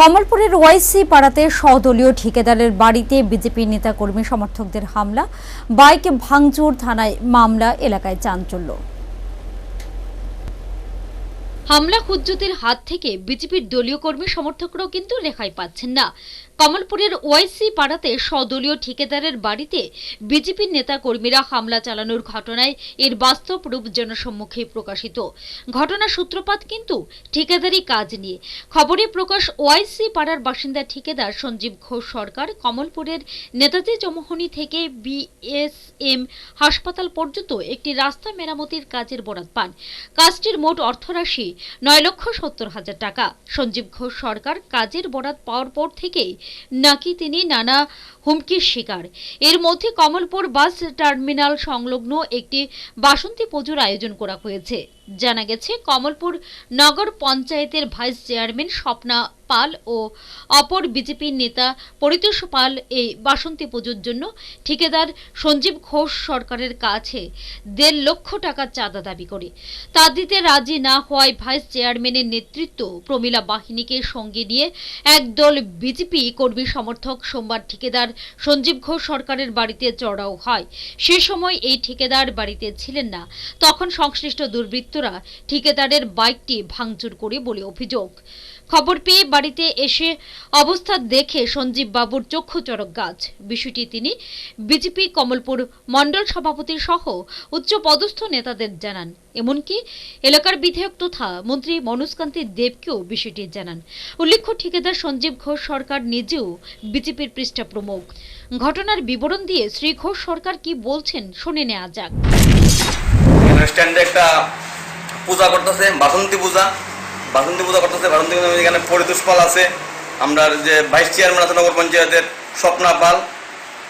কমলপুরের ওয়াইসি পাড়াতে সদলীয় ঠিকাদারের বাড়িতে বিজেপি নেতাকর্মী সমর্থকদের হামলা, বাইকে ভাঙচুর, থানায় মামলা, এলাকায় চাঞ্চল্য। হামলা হুজ্জতের হাত থেকে বিজেপির দলীয় কর্মী সমর্থকরাও কিন্তু রেহাই পাচ্ছেন না। কমলপুরের ওয়াইসি পাড়াতে সদলীয় ঠিকাদারের বাড়িতে বিজেপির নেতা কর্মীরা হামলা চালানোর ঘটনায় এর বাস্তব রূপ জনসম্মুখে প্রকাশিত। ঘটনা সূত্রপাত কিন্তু ঠিকাদারি কাজ নিয়ে। খবরে প্রকাশ ওয়াইসি পাড়ার বাসিন্দা ঠিকাদার সঞ্জীব ঘোষ সরকার কমলপুরের নেতাজি চমোহনী থেকে বিএসএম হাসপাতাল পর্যন্ত একটি রাস্তা মেরামতির কাজের বরাদ পান। কাজটির মোট অর্থরাশি নয় লক্ষ সত্তর হাজার টাকা। সঞ্জীব ঘোষ সরকার কাজের বরাত পাওয়ার পর থেকেই নাকি তিনি নানা হুমকির শিকার। এর মধ্যে কমলপুর বাস টার্মিনাল সংলগ্ন একটি বাসন্তী পুজোর আয়োজন করা হয়েছে। জানা গেছে, কমলপুর নগর পঞ্চায়েতের ভাইস চেয়ারম্যান স্বপ্না পাল ও অপর বিজেপি নেতা পরিতোষ পাল এই বাসন্তী পুজোর জন্য ঠিকাদার সঞ্জীব ঘোষ সরকারের কাছে দেড় লক্ষ টাকা চাঁদা দাবি করে। তা দিতে রাজি না হওয়ায় ভাইস চেয়ারম্যানের নেতৃত্ব প্রমীলা বাহিনীকে সঙ্গে নিয়ে একদল বিজেপি কর্মী সমর্থক সোমবার ঠিকাদার সঞ্জীব ঘোষ সরকারের বাড়িতে চড়াও হয়। সে সময় এই ঠিকাদার বাড়িতে ছিলেন না। তখন সংশ্লিষ্ট দুর্বৃত্তরা ঠিকাদারের বাইকটি ভাঙচুর করে বলে অভিযোগ। খবর পেয়ে বাড়িতে এসে অবস্থা দেখে সঞ্জীব বাবুর চক্ষু চরক গাছ। বিষয়টি তিনি বিজেপি কমলপুর মণ্ডল সভাপতি সহ উচ্চ পদস্থ নেতাদের জানান। এমনকি এলাকার বিধায়ক তথা মন্ত্রী মনোজকান্তি দেবকেও বিষয়টি জানান। উল্লেখ্য, ঠিকাদার সঞ্জীব ঘোষ সরকার নিজেও বিজেপির পৃষ্ঠা প্রমুখ। ঘটনার বিবরণ দিয়ে শ্রী ঘোষ সরকার কি বলছেন শুনে নেওয়া যাক। পূজা করতেছে, বাসন্তী পূজা। বাসন্তী পূজা করতেছে, বাসন্তী পূজা এখানে পরিতোষ পাল আছে। আমরা যে ভাইস চেয়ারম্যান আছে নগর পঞ্চায়েতের স্বপ্না পাল,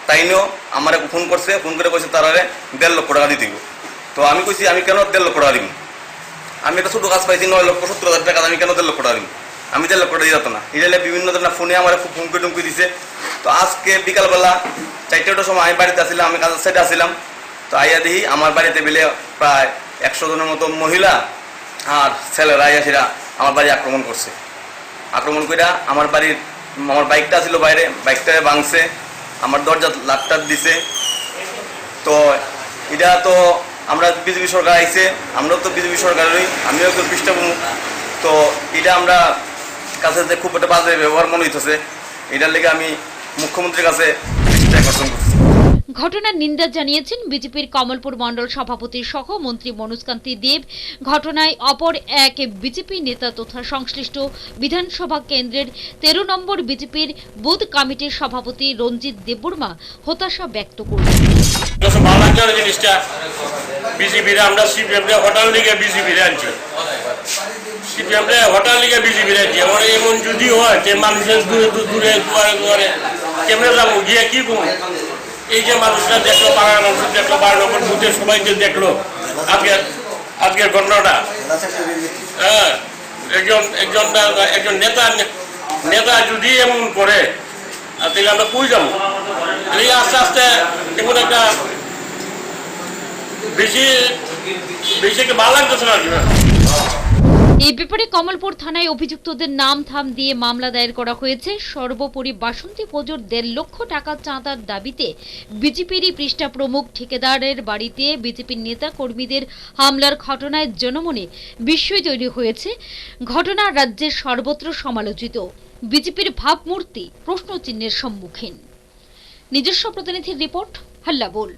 তাইনও আমার ফোন করছে, ফোন করে কইছে তারারে দেড় লক্ষ টাকা দিতে হইব। তো আমি কইছি, আমি কেন দেড় লক্ষ টাকা দিব? আমি একটা ছোটো কাজ পাইছি, নয় লক্ষ সত্তর হাজার টাকা, আমি কেন দেড় লক্ষ টাকা দিব? আমি দেড় লক্ষ টাকা দিতে না। এটা বিভিন্ন ধরনের ফোনে আমার ফোন করে টুমকি দিছে। তো আজকে বিকালবেলা চারটেটার সময় আমি বাড়িতে আসছিলাম, আমি কাজের সাইডে আসছিলাম। তো আইয়া দেখি আমার বাড়িতে বেলে প্রায় একশো জনের মতো মহিলা আর ছেলেরা আইয়া আমার বাড়ি আক্রমণ করছে। আক্রমণ করে আমার বাড়ির, আমার বাইকটা ছিল বাইরে, বাইকটা ভাঙছে, আমার দরজা লাটটার দিছে। তো এটা তো আমরা বিজেপি সরকার আইছে, আমরাও তো বিজেপি সরকারেরই আমিও একটু পৃষ্ঠভূমি তো এটা আমরা কাছে যে খুব একটা বাজে ব্যবহার মনে হইতেছে, এটার লেগে আমি মুখ্যমন্ত্রীর কাছে আকর্ষণ করছি ঘটনার নিন্দা জানিয়েছেন বিজেপির কমলপুর মণ্ডল সভাপতি সহ মন্ত্রী মনোজকান্তি দেব। ঘটনায় অপর এক বিজেপি নেতা তথা সংশ্লিষ্ট বিধানসভা কেন্দ্রের তেরো নম্বর বিজেপির বুথ কমিটির সভাপতি রঞ্জিত দেববর্মা হতাশা ব্যক্ত করেন যদি হয় মানুষের দূরে দূরে কেমনে যাব? গিয়ে কি করব? এই যে মানুষরা দেখল, পাড়ার মানুষ দেখল বারো নম্বর বুথে সবাই যে দেখল, আজকের আজকের ঘটনাটা। হ্যাঁ একজন একজন একজন নেতা নেতা যদি এমন করে তাহলে আমরা কই যাব? এই আস্তে আস্তে এমন একটা বেশি বেশি ভালো লাগতেছে না? এই ব্যাপারে কমলপুর থানায় অভিযুক্তদের নাম থাম দিয়ে মামলা দায়ের করা হয়েছে। সর্বোপরি বাসন্তী পুজোর দেড় লক্ষ টাকা চাঁদার দাবিতে বিজেপিরই পৃষ্ঠা প্রমুখ ঠিকাদারের বাড়িতে বিজেপির নেতা কর্মীদের হামলার ঘটনায় জনমনে বিস্ময় তৈরি হয়েছে। ঘটনা রাজ্যের সর্বত্র সমালোচিত। বিজেপির ভাবমূর্তি প্রশ্নচিহ্নের সম্মুখীন। নিজস্ব প্রতিনিধির রিপোর্ট হাল্লা বল।